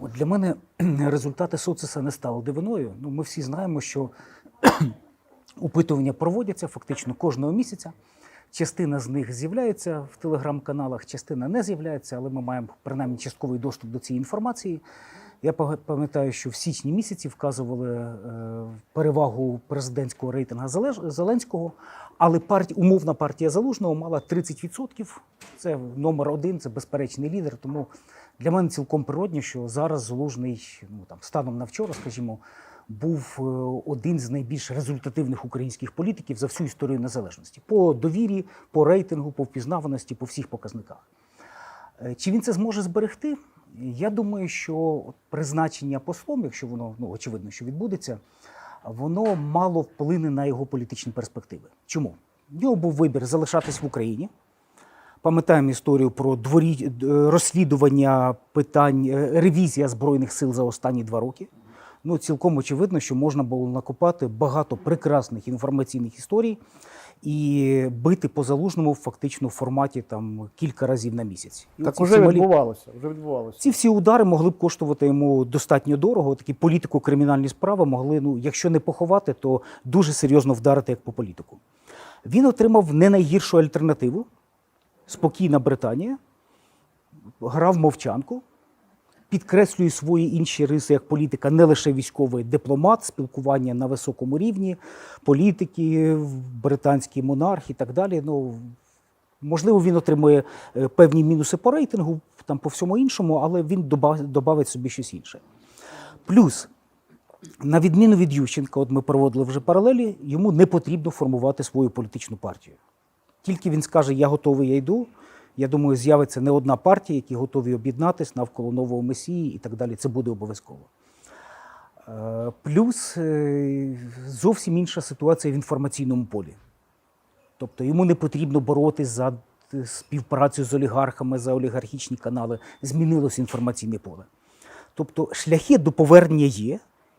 От для мене результати соцеса не стали дивиною. Ну, ми всі знаємо, що опитування проводяться фактично кожного місяця. Частина з них з'являється в телеграм-каналах, частина не з'являється, але ми маємо принаймні частковий доступ до цієї інформації. Я пам'ятаю, що в січні місяці вказували е, перевагу президентського рейтинга Залеж- Зеленського, але парті, умовна партія Залужного мала 30%. Це номер один, це безперечний лідер. Тому для мене цілком природно, що зараз Залужний, ну там станом на вчора, скажімо, був е, один з найбільш результативних українських політиків за всю історію незалежності по довірі, по рейтингу, по впізнаваності, по всіх показниках. Е, Чи він це зможе зберегти? Я думаю, що призначення послом, якщо воно ну очевидно, що відбудеться, воно мало вплине на його політичні перспективи. Чому? В нього був вибір залишатись в Україні. Пам'ятаємо історію про дворі... розслідування питань, е, ревізія Збройних сил за останні два роки. Ну, цілком очевидно, що можна було накопати багато прекрасних інформаційних історій і бити по залужному фактично в форматі там кілька разів на місяць. І Так уже відбувалося. Вже відбувалося. ці всі удари могли б коштувати йому достатньо дорого. Такі політико-кримінальні справи могли, ну, якщо не поховати, то дуже серйозно вдарити як по політику. Він отримав не найгіршу альтернативу. Спокійна Британія, грав мовчанку, підкреслює свої інші риси як політика, не лише військовий дипломат, спілкування на високому рівні, політики, британський монарх і так далі. Ну, Можливо, він отримує е, певні мінуси по рейтингу, там по всьому іншому, але він добавить собі щось інше. Плюс, на відміну від Ющенка, от ми проводили вже паралелі, йому не потрібно формувати свою політичну партію. Тільки він скаже, я готовий, я йду. Я думаю, з'явиться не одна партія, які готові об'єднатись навколо нового месії і так далі. Це буде обов'язково. Е, Плюс е, зовсім інша ситуація в інформаційному полі. Тобто йому не потрібно боротись за е, співпрацю з олігархами, за олігархічні канали. Змінилось інформаційне поле. Тобто шляхи до повернення є.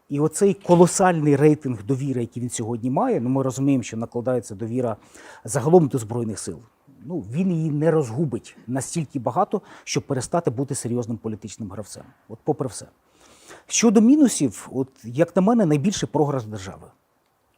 І оцей колосальний рейтинг довіри, який він сьогодні має, ну ми розуміємо, що накладається довіра загалом до Збройних сил. Ну, він її не розгубить настільки багато, щоб перестати бути серйозним політичним гравцем. От попри все. Щодо мінусів, от як на мене, найбільший програш держави.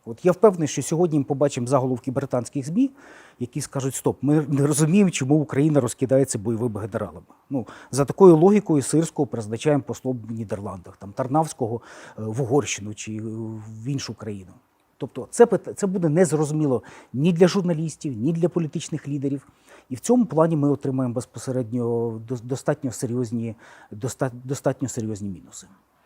От я впевнений, що сьогодні ми побачимо заголовки британських ЗМІ, які скажуть: Стоп, ми не розуміємо, чому Україна розкидається бойовими генералами. Ну за такою логікою Сирського призначаємо послом в Нідерландах, там Тарнавського е, в Угорщину чи в іншу країну. Тобто, це це буде незрозуміло ні для журналістів, ні для політичних лідерів. І в цьому плані ми отримаємо безпосередньо дос- достатньо серйозні, доста- достатньо серйозні мінуси.